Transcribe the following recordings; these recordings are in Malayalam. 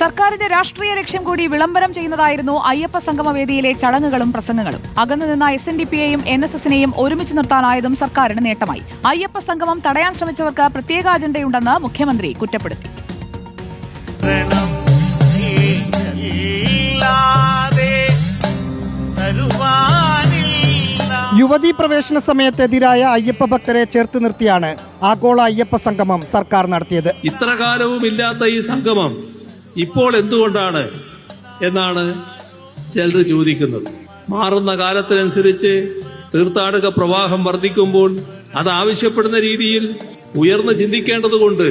സർക്കാരിന്റെ രാഷ്ട്രീയ ലക്ഷ്യം കൂടി വിളംബരം ചെയ്യുന്നതായിരുന്നു അയ്യപ്പ സംഗമവേദിയിലെ ചടങ്ങുകളും പ്രസംഗങ്ങളും. അകന്നു നിന്ന എസ് എൻ ഡി പിയെയും എൻ എസ് എസിനെയും ഒരുമിച്ച് നിർത്താനായതും സർക്കാരിന് നേട്ടമായി. അയ്യപ്പ സംഗമം തടയാൻ ശ്രമിച്ചവർക്ക് പ്രത്യേക അജണ്ടയുണ്ടെന്ന് മുഖ്യമന്ത്രി കുറ്റപ്പെടുത്തി. യുവതി യുവതീ പ്രവേശന സമയത്തെതിരായ അയ്യപ്പ ഭക്തരെ ചേർത്ത് നിർത്തിയാണ് ആഗോള അയ്യപ്പ സംഗമം സർക്കാർ നടത്തിയത്. ഇത്ര കാലവും ഇല്ലാത്ത ഈ സംഗമം ഇപ്പോൾ എന്തുകൊണ്ടാണ് എന്നാണ് ചിലർ ചോദിക്കുന്നത്. മാറുന്ന കാലത്തിനനുസരിച്ച് തീർത്ഥാടക പ്രവാഹം വർദ്ധിക്കുമ്പോൾ അത് ആവശ്യപ്പെടുന്ന രീതിയിൽ ഉയർന്നു ചിന്തിക്കേണ്ടതുകൊണ്ട്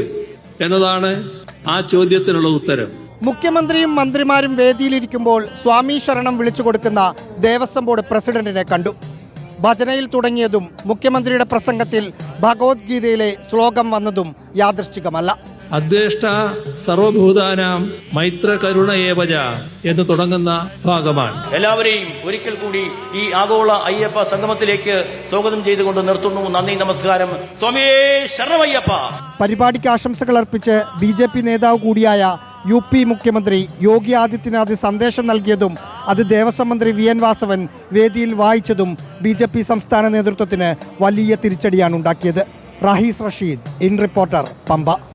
എന്നതാണ് ആ ചോദ്യത്തിനുള്ള ഉത്തരം. മുഖ്യമന്ത്രിയും മന്ത്രിമാരും വേദിയിലിരിക്കുമ്പോൾ സ്വാമി ശരണം വിളിച്ചു കൊടുക്കുന്ന ദേവസ്വം ബോർഡ് പ്രസിഡന്റിനെ കണ്ടു. ഭജനയിൽ തുടങ്ങിയതും മുഖ്യമന്ത്രിയുടെ പ്രസംഗത്തിൽ ഭഗവത്ഗീതയിലെ ശ്ലോകം വന്നതും യാദൃശ്ചികമല്ല. അദ്വേഷ്ട സർവഭൂതാനാം മൈത്ര കരുണ ഏവജ എന്ന് തുടങ്ങുന്ന ഭാഗമാണ്. എല്ലാവരെയും ഒരിക്കൽ കൂടി ഈ ആഗോള അയ്യപ്പ സംഗമത്തിലേക്ക് സ്വാഗതം ചെയ്തുകൊണ്ട് നിർത്തുന്നു. നന്ദി നമസ്കാരം. സ്വാമിയേ ശരണമയ്യപ്പ. പരിപാടിക്ക് ആശംസകൾ അർപ്പിച്ച് ബി ജെ പി നേതാവ് കൂടിയായ യു പി മുഖ്യമന്ത്രി യോഗി ആദിത്യനാഥ് സന്ദേശം നൽകിയതും അത് ദേവസ്വം മന്ത്രി വി എൻ വാസവൻ വേദിയിൽ വായിച്ചതും ബി ജെ പി സംസ്ഥാന നേതൃത്വത്തിന് വലിയ തിരിച്ചടിയാണ് ഉണ്ടാക്കിയത്. Rahees Rasheed in reporter Pampa.